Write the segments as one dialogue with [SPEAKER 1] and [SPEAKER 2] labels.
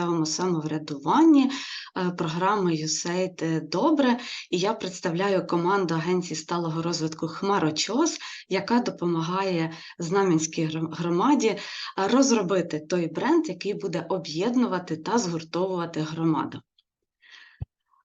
[SPEAKER 1] місцевому самоврядуванні е, програми USAID Добре. І я представляю команду Агенції сталого розвитку Хмарочос, яка допомагає Знам'янській громаді е, розробити той бренд, який буде об'єднувати та згуртовувати громаду.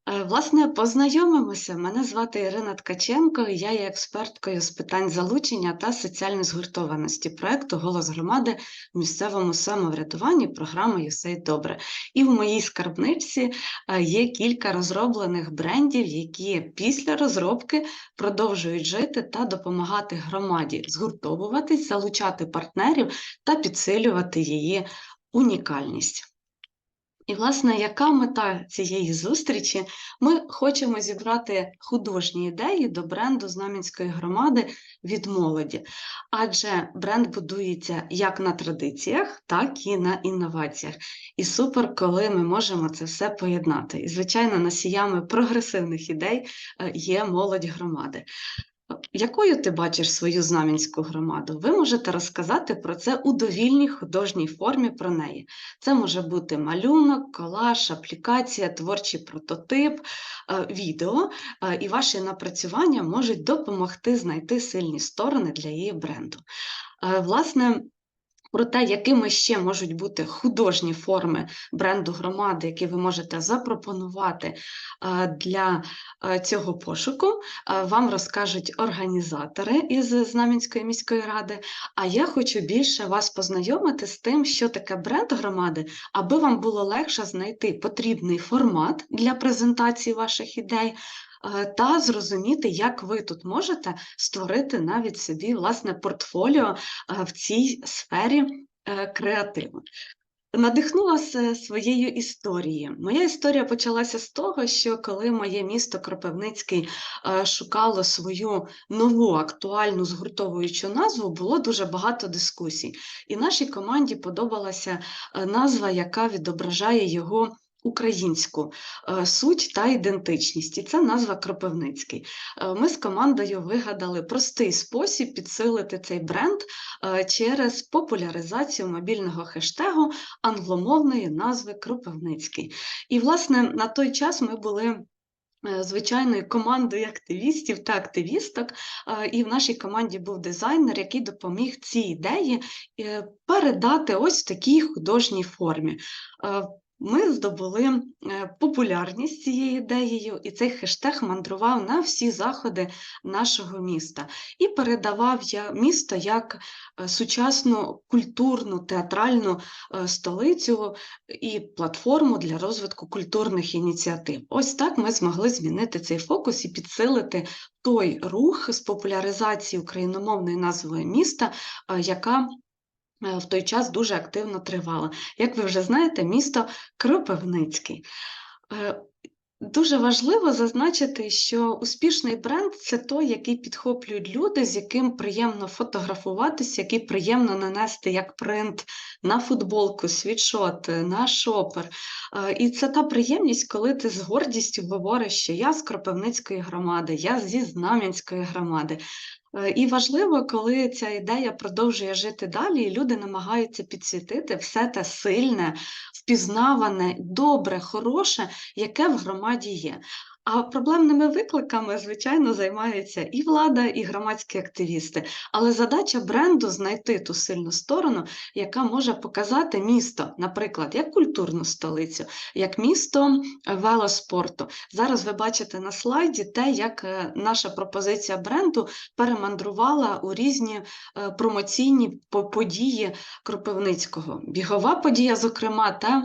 [SPEAKER 1] Е, Власне, познайомимося. Мене звати Ірина Ткаченко, я є експерткою з питань залучення та соціальної згуртованості проекту Голос громади в місцевому самоврядуванні програми «USAID Добре. І в моїй скарбничці е, є кілька розроблених брендів, які після розробки продовжують жити та допомагати громаді згуртовуватись, залучати партнерів та підсилювати її унікальність. І, власне, яка мета цієї зустрічі? Ми хочемо зібрати художні ідеї до бренду Знам'янської громади від молоді, адже бренд будується як на традиціях, так і на інноваціях. І супер, коли ми можемо це все поєднати. І, звичайно, носіями прогресивних ідей е, є молодь громади. Якою ти бачиш свою знам'янську громаду? Ви можете розказати про це у довільній художній формі про неї. Це може бути малюнок, колаж, аплікація, творчий прототип, е, відео, е, і ваші напрацювання можуть допомогти знайти сильні сторони для її бренду. Е, Власне, про те, якими ще можуть бути художні форми бренду громади, які ви можете запропонувати для цього пошуку, вам розкажуть організатори із Знам'янської міської ради. А я хочу більше вас познайомити з тим, що таке бренд громади, аби вам було легше знайти потрібний формат для презентації ваших ідей. Е, Та зрозуміти, як ви тут можете створити навіть собі власне портфоліо е, в цій сфері е, креативу. Надихнулася своєю історією. Моя історія почалася з того, що коли моє місто Кропивницький шукало свою нову актуальну згуртовуючу назву, було дуже багато дискусій. І нашій команді подобалася назва, яка відображає його українську е, суть та ідентичність. І це назва Кропивницький. Е, Ми з командою вигадали простий спосіб підсилити цей бренд е, через популяризацію мобільного хештегу англомовної назви Кропивницький. І, власне, на той час ми були. Звичайною командою активістів та активісток, і в нашій команді був дизайнер, який допоміг ці ідеї передати ось в такій художній формі. Ми здобули е, популярність цією ідеєю, і цей хештег мандрував на всі заходи нашого міста і передавав я місто як е, сучасну культурну театральну е, столицю і платформу для розвитку культурних ініціатив. Ось так ми змогли змінити цей фокус і підсилити той рух з популяризації україномовної назви міста, яка в той час дуже активно тривала. Як ви вже знаєте, місто Кропивницький. Е, Дуже важливо зазначити, що успішний бренд це той, який підхоплюють люди, з яким приємно фотографуватися, який приємно нанести як принт на футболку, світшот, на шопер. Е, І це та приємність, коли ти з гордістю говориш, що я з Кропивницької громади, я зі Знам'янської громади. Е, І важливо, коли ця ідея продовжує жити далі, і люди намагаються підсвітити все те сильне, впізнаване, добре, хороше, яке в громаді є. А проблемними викликами, звичайно, займаються і влада, і громадські активісти. Але задача бренду знайти ту сильну сторону, яка може показати місто, наприклад, як культурну столицю, як місто велоспорту. Зараз ви бачите на слайді те, як е, наша пропозиція бренду перемандрувала у різні е, промоційні по- події Кропивницького. Бігова подія, зокрема, та е,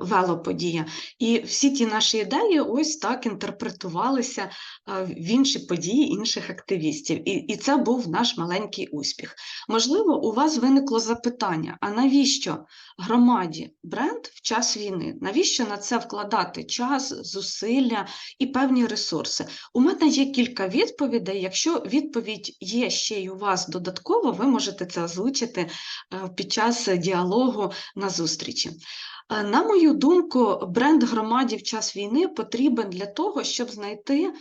[SPEAKER 1] велоподія. І всі ті наші ідеї ось так інтерпретувалися е, в інші події інших активістів. І, і це був наш маленький успіх. Можливо, у вас виникло запитання: а навіщо громаді бренд в час війни? Навіщо на це вкладати час, зусилля і певні ресурси? У мене є кілька відповідей. Якщо відповідь є ще й у вас додатково, ви можете це озвучити е, під час діалогу на зустрічі. Е, На мою думку, бренд громаді в час війни потрібен для того, щоб знайти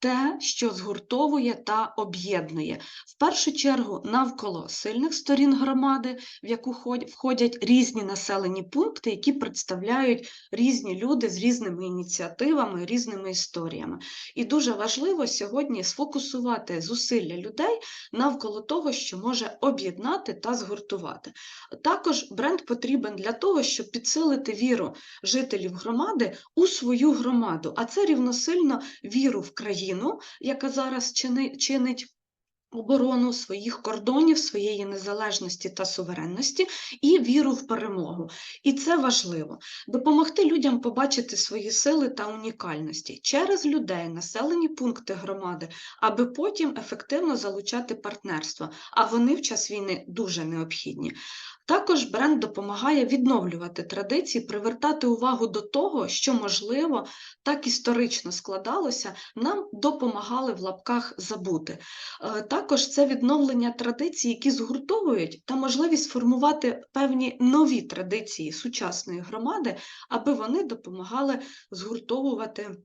[SPEAKER 1] те, що згуртовує та об'єднує. В першу чергу навколо сильних сторін громади, в яку ход- входять різні населені пункти, які представляють різні люди з різними ініціативами, різними історіями. І дуже важливо сьогодні сфокусувати зусилля людей навколо того, що може об'єднати та згуртувати. Також бренд потрібен для того, щоб підсилити віру жителів громади у свою громаду, а це рівносильно віру в країну, яка зараз чинить. Оборону своїх кордонів, своєї незалежності та суверенності і віру в перемогу. І це важливо допомогти людям побачити свої сили та унікальності через людей, населені пункти громади, аби потім ефективно залучати партнерство. А вони в час війни дуже необхідні. Також бренд допомагає відновлювати традиції, привертати увагу до того, що можливо так історично складалося, нам допомагали в лапках забути. Е, Також це відновлення традицій, які згуртовують, та можливість формувати певні нові традиції сучасної громади, аби вони допомагали згуртовувати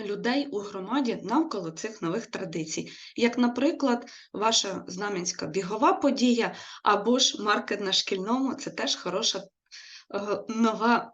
[SPEAKER 1] людей у громаді навколо цих нових традицій, як, наприклад, ваша знам'янська бігова подія або ж маркет на шкільному це теж хороша е, нова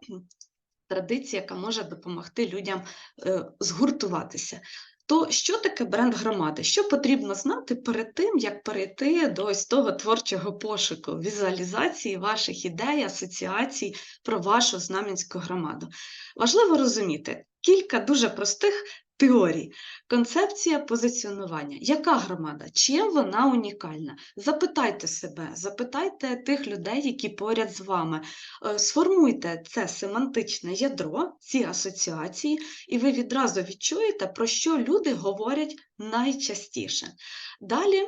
[SPEAKER 1] традиція, яка може допомогти людям е, згуртуватися. То що таке бренд громади? Що потрібно знати перед тим, як перейти до ось того творчого пошуку, візуалізації ваших ідей, асоціацій про вашу знам'янську громаду? Важливо розуміти кілька дуже простих теорій. Концепція позиціонування. Яка громада? Чим вона унікальна? Запитайте себе, запитайте тих людей, які поряд з вами. Е, Сформуйте це семантичне ядро, ці асоціації, і ви відразу відчуєте, про що люди говорять найчастіше. Далі е,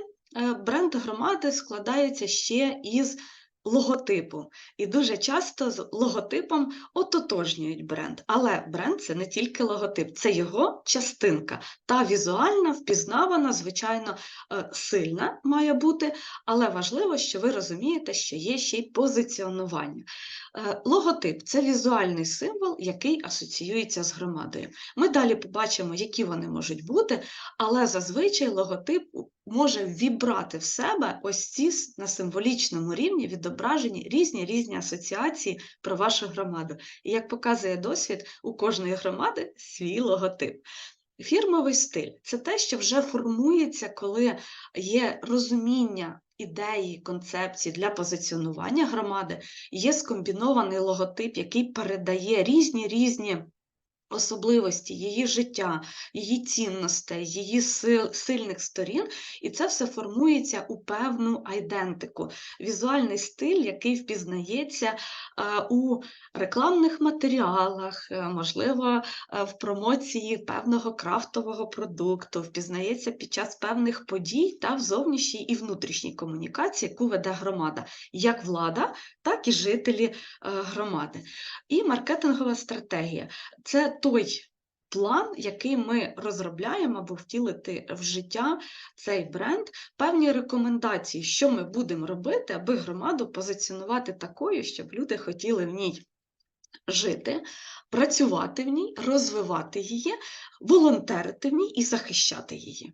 [SPEAKER 1] бренд громади складається ще із логотипу. І дуже часто з логотипом ототожнюють бренд. Але бренд це не тільки логотип, це його частинка. Та візуальна, впізнавана, звичайно, е, сильна має бути, але важливо, що ви розумієте, що є ще й позиціонування. Е, Логотип це візуальний символ, який асоціюється з громадою. Ми далі побачимо, які вони можуть бути, але зазвичай логотип може вібрати в себе ось ці на символічному рівні відображені різні різні асоціації про вашу громаду. І як показує досвід, у кожної громади свій логотип. Фірмовий стиль це те, що вже формується, коли є розуміння ідеї, концепції для позиціонування громади, є скомбінований логотип, який передає різні різні особливості її життя, її цінностей, її сил, сильних сторін, і це все формується у певну айдентику, візуальний стиль, який впізнається е, у рекламних матеріалах, е, можливо, е, в промоції певного крафтового продукту, впізнається під час певних подій та в зовнішній і внутрішній комунікації, яку веде громада, як влада, так і жителі громади. І маркетингова стратегія це той план, який ми розробляємо, або втілити в життя цей бренд, певні рекомендації, що ми будемо робити, аби громаду позиціонувати такою, щоб люди хотіли в ній жити, працювати в ній, розвивати її, волонтерити в ній і захищати її.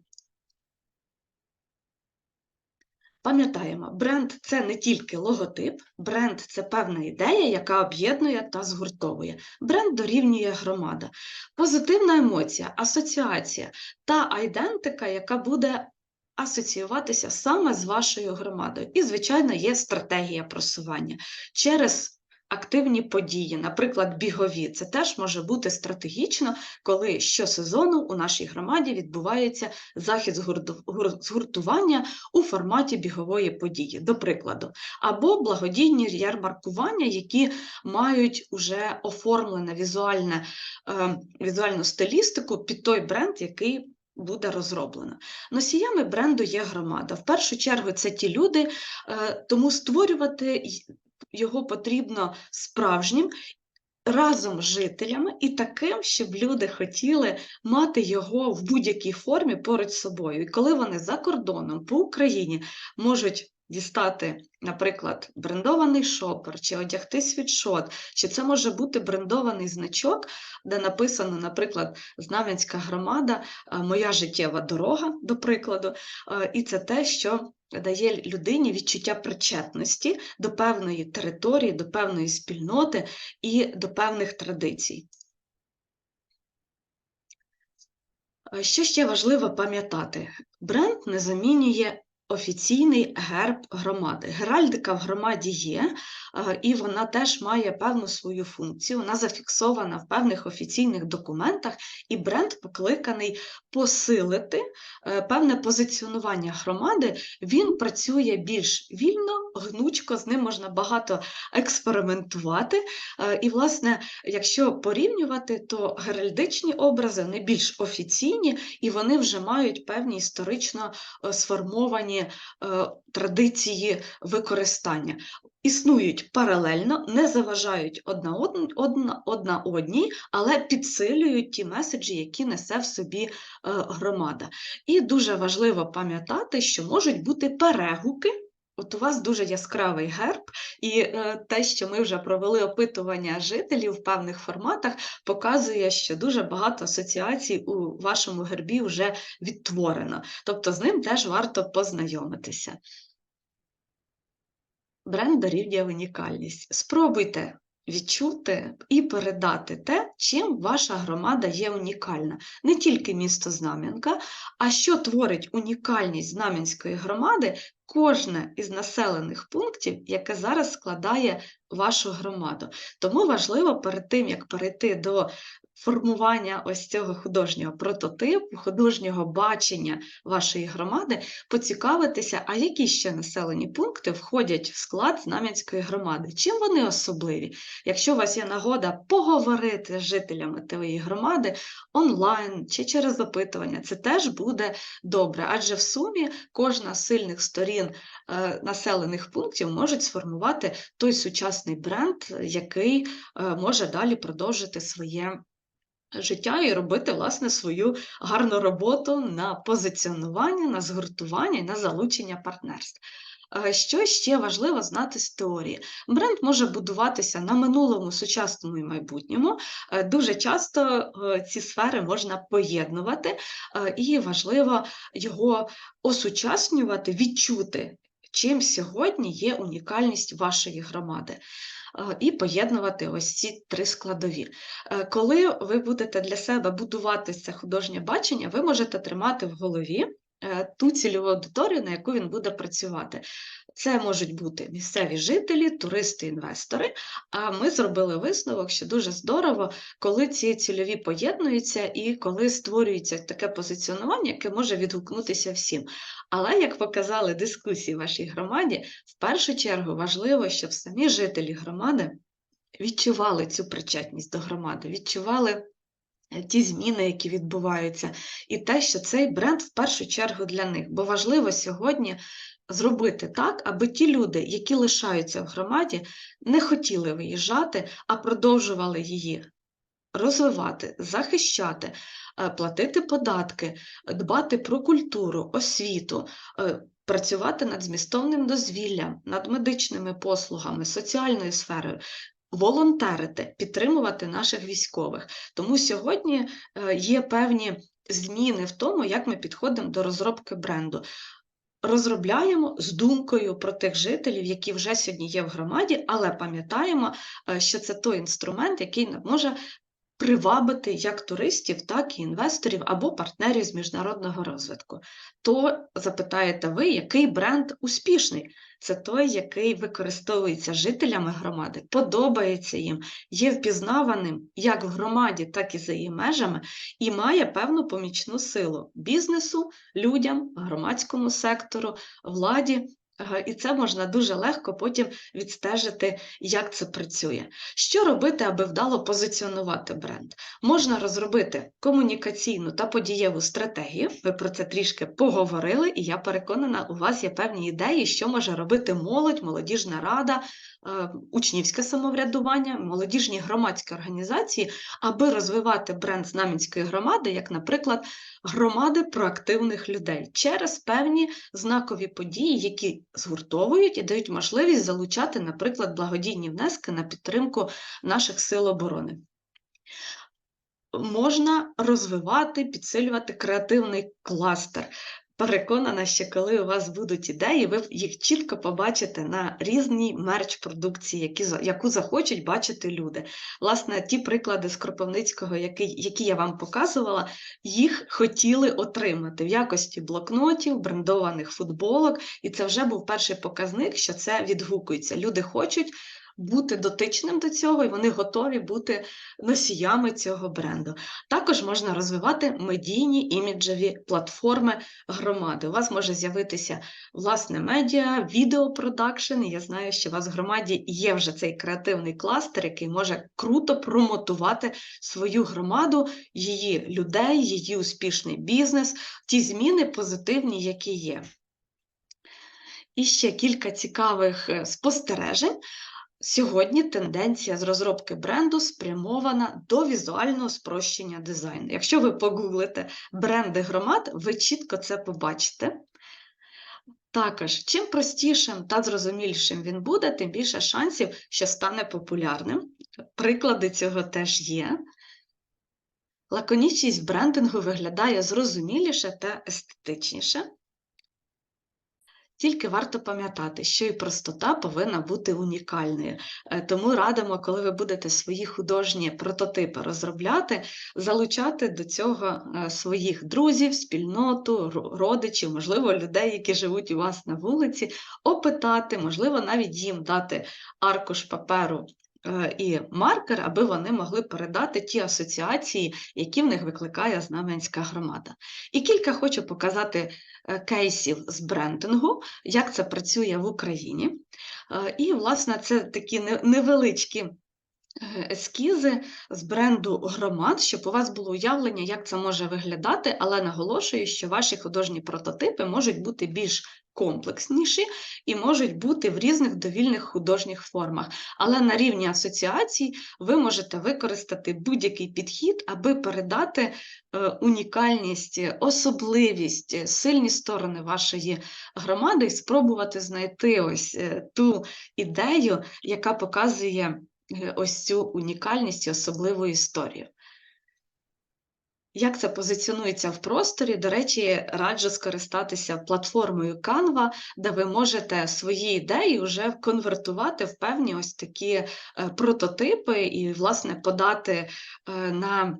[SPEAKER 1] Пам'ятаємо, бренд це не тільки логотип, бренд це певна ідея, яка об'єднує та згуртовує. Бренд дорівнює громада, позитивна емоція, асоціація та айдентика, яка буде асоціюватися саме з вашою громадою. І, звичайно, є стратегія просування через активні події, наприклад, бігові. Це теж може бути стратегічно, коли щосезону у нашій громаді відбувається захід згурту- згуртування у форматі бігової події, до прикладу, або благодійні ярмаркування, які мають уже оформлене візуальне, е, візуальну стилістику під той бренд, який буде розроблено. Носіями бренду є громада. В першу чергу це ті люди, е, тому створювати його потрібно справжнім. Разом з жителями і таким, щоб люди хотіли мати його в будь-якій формі поруч з собою. І коли вони за кордоном по Україні можуть дістати, наприклад, брендований шопер, чи одягти світшот, чи це може бути брендований значок, де написано, наприклад, Знам'янська громада, е, моя життєва дорога, до прикладу, Е, і це те, що дає людині відчуття причетності до певної території, до певної спільноти і до певних традицій. Е, Що ще важливо пам'ятати? Бренд не замінює офіційний герб громади. Геральдика в громаді є, е, і вона теж має певну свою функцію. Вона зафіксована в певних офіційних документах, і бренд покликаний посилити е, певне позиціонування громади. Він працює більш вільно, гнучко, з ним можна багато експериментувати. Е, І, власне, якщо порівнювати, то геральдичні образи вони більш офіційні і вони вже мають певні історично сформовані е, традиції використання. Існують паралельно, не заважають одна, одна, одна одній, але підсилюють ті меседжі, які несе в собі е, громада. І дуже важливо пам'ятати, що можуть бути перегуки. От у вас дуже яскравий герб, і е, те, що ми вже провели опитування жителів в певних форматах, показує, що дуже багато асоціацій у вашому гербі вже відтворено. Тобто з ним теж варто познайомитися. Бренд дорівнює унікальність. Спробуйте відчути і передати те, чим ваша громада є унікальна. Не тільки місто Знам'янка, а що творить унікальність Знам'янської громади кожне із населених пунктів, яке зараз складає вашу громаду. Тому важливо перед тим, як перейти до формування ось цього художнього прототипу, художнього бачення вашої громади, поцікавитися, а які ще населені пункти входять в склад Знам'янської громади, чим вони особливі. Якщо у вас є нагода поговорити з жителями тієї громади онлайн чи через опитування, це теж буде добре, адже в сумі кожна з сильних сторін е, населених пунктів можуть сформувати той сучасний бренд, який е, може далі продовжити своє життя і робити власне свою гарну роботу на позиціонування, на згуртування і на залучення партнерств. Е, Що ще важливо знати з теорії? Бренд може будуватися на минулому, сучасному і майбутньому. Е, Дуже часто е, ці сфери можна поєднувати, і важливо його осучаснювати, відчути, чим сьогодні є унікальність вашої громади. Е, І поєднувати ось ці три складові. Е, Коли ви будете для себе будувати це художнє бачення, ви можете тримати в голові е, ту цільову аудиторію, на яку він буде працювати. Це можуть бути місцеві жителі, туристи, інвестори. А ми зробили висновок, що дуже здорово, коли ці цільові поєднуються і коли створюється таке позиціонування, яке може відгукнутися всім. Але, як показали дискусії в вашій громаді, в першу чергу важливо, щоб самі жителі громади відчували цю причетність до громади, відчували е, ті зміни, які відбуваються, і те, що цей бренд в першу чергу для них. Бо важливо сьогодні зробити так, аби ті люди, які лишаються в громаді, не хотіли виїжджати, а продовжували її розвивати, захищати, е, платити податки, дбати про культуру, освіту, е, працювати над змістовним дозвіллям, над медичними послугами, соціальною сферою. Волонтерити, підтримувати наших військових. Тому сьогодні е, є певні зміни в тому, як ми підходимо до розробки бренду. Розробляємо з думкою про тих жителів, які вже сьогодні є в громаді, але пам'ятаємо, е, що це той інструмент, який може привабити як туристів, так і інвесторів або партнерів з міжнародного розвитку. То запитаєте ви, який бренд успішний? Це той, який використовується жителями громади, подобається їм, є впізнаваним як в громаді, так і за її межами, і має певну помічну силу бізнесу, людям, громадському сектору, владі. Е, І це можна дуже легко потім відстежити, як це працює. Що робити, аби вдало позиціонувати бренд? Можна розробити комунікаційну та подієву стратегію. Ви про це трішки поговорили, і я переконана, у вас є певні ідеї, що може робити молодь, молодіжна рада, учнівське самоврядування, молодіжні громадські організації, аби розвивати бренд Знам'янської громади, як, наприклад, громади проактивних людей через певні знакові події, які згуртовують і дають можливість залучати, наприклад, благодійні внески на підтримку наших сил оборони. Можна розвивати, підсилювати креативний кластер. Переконана, що коли у вас будуть ідеї, ви їх чітко побачите на різній мерч-продукції, які, яку захочуть бачити люди. Власне, ті приклади з Кропивницького, які, які я вам показувала, їх хотіли отримати в якості блокнотів, брендованих футболок, і це вже був перший показник, що це відгукується. Люди хочуть бути дотичним до цього, і вони готові бути носіями цього бренду. Також можна розвивати медійні іміджеві платформи громади. У вас може з'явитися власне медіа, відеопродакшн. Я знаю, що у вас в громаді є вже цей креативний кластер, який може круто промотувати свою громаду, її людей, її успішний бізнес, ті зміни позитивні, які є. І ще кілька цікавих е, спостережень. Сьогодні тенденція з розробки бренду спрямована до візуального спрощення дизайну. Якщо ви погуглите бренди громад, ви чітко це побачите. Також, чим простішим та зрозумілішим він буде, тим більше шансів, що стане популярним. Приклади цього теж є. Лаконічність брендингу виглядає зрозуміліше та естетичніше. Тільки варто пам'ятати, що і простота повинна бути унікальною. Е, Тому радимо, коли ви будете свої художні прототипи розробляти, залучати до цього е, своїх друзів, спільноту, родичів, можливо, людей, які живуть у вас на вулиці, опитати, можливо, навіть їм дати аркуш паперу. Е, І маркер, аби вони могли передати ті асоціації, які в них викликає Знам'янська громада. І кілька хочу показати е, кейсів з брендингу, як це працює в Україні. Е, І, власне, це такі невеличкі ескізи з бренду громад, щоб у вас було уявлення, як це може виглядати, але наголошую, що ваші художні прототипи можуть бути більш комплексніші і можуть бути в різних довільних художніх формах. Але на рівні асоціацій ви можете використати будь-який підхід, аби передати е, унікальність, особливість, сильні сторони вашої громади і спробувати знайти ось е, ту ідею, яка показує е, ось цю унікальність і особливу історію. Як це позиціонується в просторі? До речі, раджу скористатися платформою Canva, де ви можете свої ідеї вже конвертувати в певні ось такі е, прототипи і, власне, подати е, на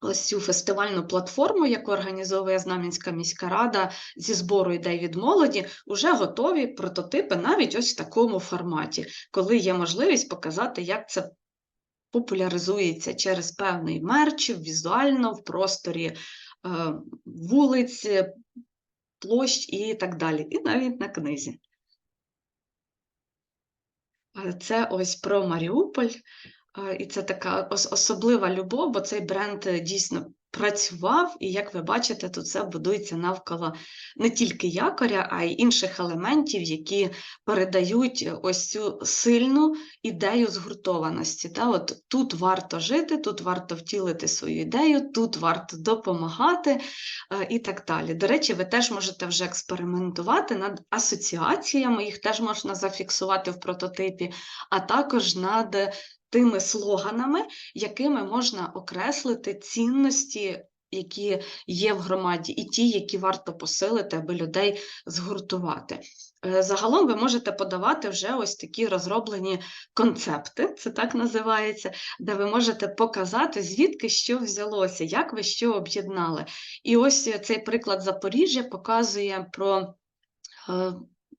[SPEAKER 1] ось цю фестивальну платформу, яку організовує Знам'янська міська рада зі збору ідей від молоді, вже готові прототипи навіть ось в такому форматі, коли є можливість показати, як це популяризується через певний мерч візуально в просторі е, вулиць, площ і так далі, і навіть на книзі. Е, Це ось про Маріуполь, е, і це така особлива любов, бо цей бренд дійсно працював, і як ви бачите, тут все будується навколо не тільки якоря, а й інших елементів, які передають ось цю сильну ідею згуртованості. Та? От тут варто жити, тут варто втілити свою ідею, тут варто допомагати е, і так далі. До речі, ви теж можете вже експериментувати над асоціаціями, їх теж можна зафіксувати в прототипі, а також над тими слоганами, якими можна окреслити цінності. Які є в громаді, і ті, які варто посилити, аби людей згуртувати. Е, Загалом ви можете подавати вже ось такі розроблені концепти, це так називається, де ви можете показати, звідки що взялося, як ви що об'єднали. І ось цей приклад Запоріжжя показує про е,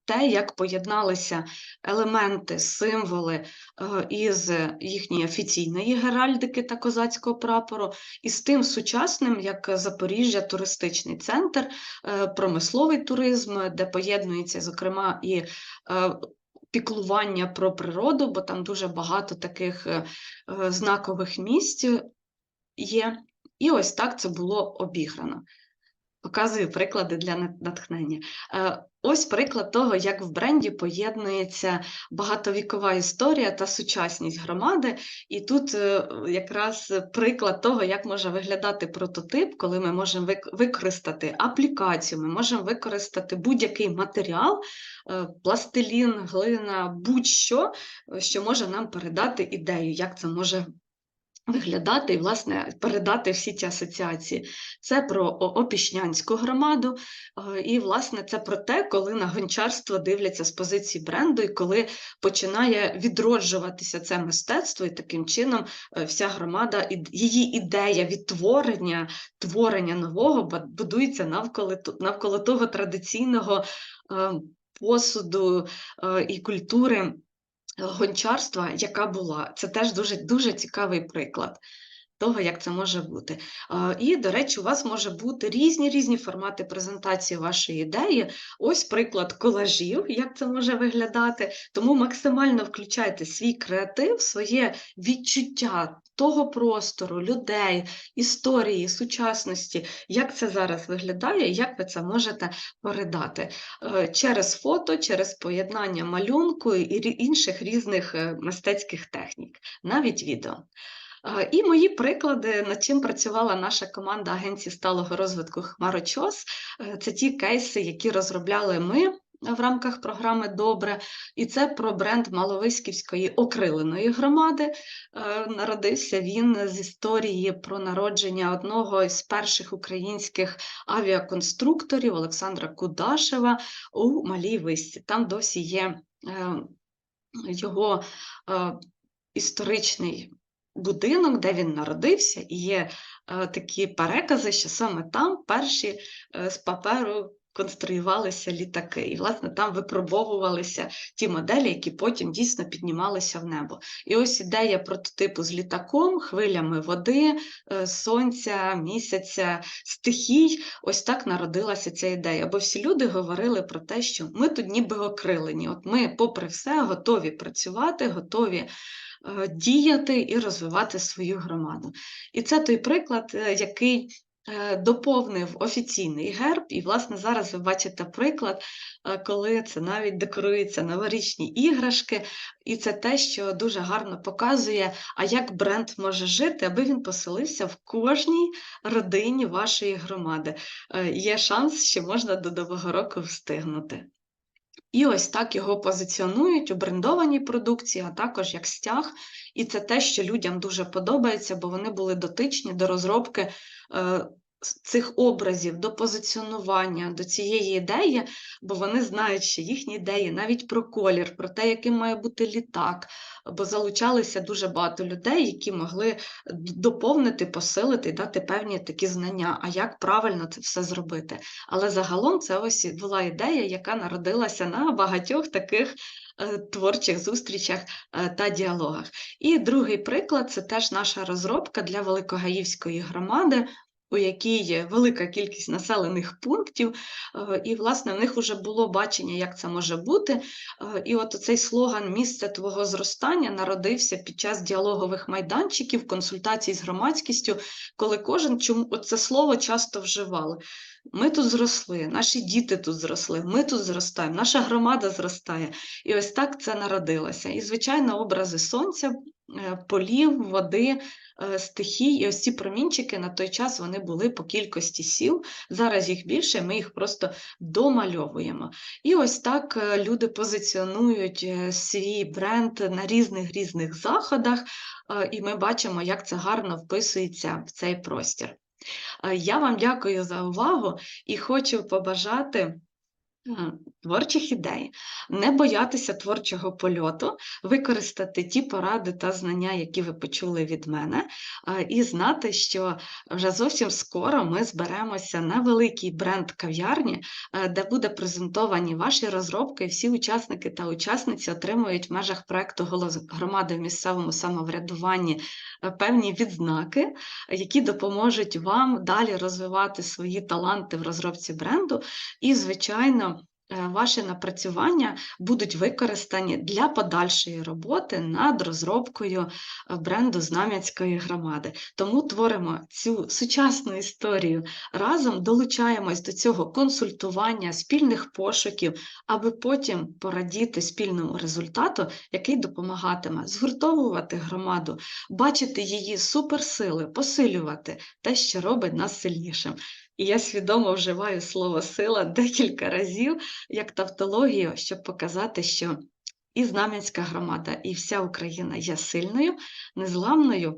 [SPEAKER 1] те, як поєдналися елементи, символи е, із їхньої офіційної геральдики та козацького прапору, і з тим сучасним, як Запоріжжя туристичний центр, е, промисловий туризм, де поєднується, зокрема, і е, піклування про природу, бо там дуже багато таких знакових місць є. І ось так це було обіграно. Показую приклади для на- натхнення. Е, Ось приклад того, як в бренді поєднується багатовікова історія та сучасність громади. І тут е, якраз приклад того, як може виглядати прототип, коли ми можемо використати аплікацію, ми можемо використати будь-який матеріал, е, пластилін, глина, будь-що, що може нам передати ідею, як це може виглядати і, власне, передати всі ці асоціації. Це про Опішнянську громаду, е, і, власне, це про те, коли на гончарство дивляться з позиції бренду, і коли починає відроджуватися це мистецтво, і таким чином е, вся громада, її ідея відтворення, творення нового будується навколо, навколо того традиційного е, посуду і культури гончарства, яка була. Це теж дуже, дуже цікавий приклад того, як це може бути. І, до речі, у вас може бути різні різні формати презентації вашої ідеї. Ось приклад колажів, як це може виглядати. Тому максимально включайте свій креатив, своє відчуття того простору, людей, історії, сучасності, як це зараз виглядає, як ви це можете передати Е, через фото, через поєднання малюнку і інших різних е, мистецьких технік, навіть відео. Е, І мої приклади, над чим працювала наша команда Агенції сталого розвитку Хмарочос, це ті кейси, які розробляли ми в рамках програми Добре. І це про бренд Маловиськівської окриленої громади. Е, Народився він з історії про народження одного з перших українських авіаконструкторів Олександра Кудашева у Малій Висці. Там досі є е, його е, історичний будинок, де він народився, і є е, такі перекази, що саме там перші е, з паперу конструювалися літаки. І, власне, там випробовувалися ті моделі, які потім дійсно піднімалися в небо. І ось ідея прототипу з літаком, хвилями води, е, сонця, місяця, стихій. Ось так народилася ця ідея. Бо всі люди говорили про те, що ми тут ніби окрилені. От ми, попри все, готові працювати, готові е, діяти і розвивати свою громаду. І це той приклад, е, який доповнив офіційний герб. І, власне, зараз ви бачите приклад, е, коли це навіть декорується новорічні іграшки, і це те, що дуже гарно показує, а як бренд може жити, аби він поселився в кожній родині вашої громади. Е, Є шанс, що можна до Нового року встигнути. І ось так його позиціонують у брендованій продукції, а також як стяг. І це те, що людям дуже подобається, бо вони були дотичні до розробки е, цих образів, до позиціонування, до цієї ідеї, бо вони знають, що їхні ідеї навіть про колір, про те, яким має бути літак, бо залучалися дуже багато людей, які могли доповнити, посилити і дати певні такі знання, а як правильно це все зробити. Але загалом це ось була ідея, яка народилася на багатьох таких е, творчих зустрічах е, та діалогах. І другий приклад це теж наша розробка для Великогаївської громади. У якій є велика кількість населених пунктів, е, і власне в них вже було бачення, як це може бути. Е, І от цей слоган Місце твого зростання народився під час діалогових майданчиків, консультацій з громадськістю, коли кожен чому це слово часто вживали. Ми тут зросли, наші діти тут зросли, ми тут зростаємо, наша громада зростає. І ось так це народилося. І, звичайно, образи сонця, полів, води, е, стихій. І ось ці промінчики на той час вони були по кількості сіл. Зараз їх більше, ми їх просто домальовуємо. І ось так е, люди позиціонують е, свій бренд на різних різних заходах, е, і ми бачимо, як це гарно вписується в цей простір. Е, Я вам дякую за увагу і хочу побажати е, творчих ідей, не боятися творчого польоту, використати ті поради та знання, які ви почули від мене, і знати, що вже зовсім скоро ми зберемося на великий бренд кав'ярні, е, де буде презентовані ваші розробки, і всі учасники та учасниці отримують в межах проекту «Голос громади в місцевому самоврядуванні е, певні відзнаки, які допоможуть вам далі розвивати свої таланти в розробці бренду. І, звичайно, ваші напрацювання будуть використані для подальшої роботи над розробкою е, бренду Знам'янської громади. Тому творимо цю сучасну історію разом, долучаємось до цього консультування, спільних пошуків, аби потім порадіти спільному результату, який допомагатиме згуртовувати громаду, бачити її суперсили, посилювати те, що робить нас сильнішим. І я свідомо вживаю слово сила декілька разів як тавтологію, щоб показати, що і Знам'янська громада, і вся Україна є сильною, незламною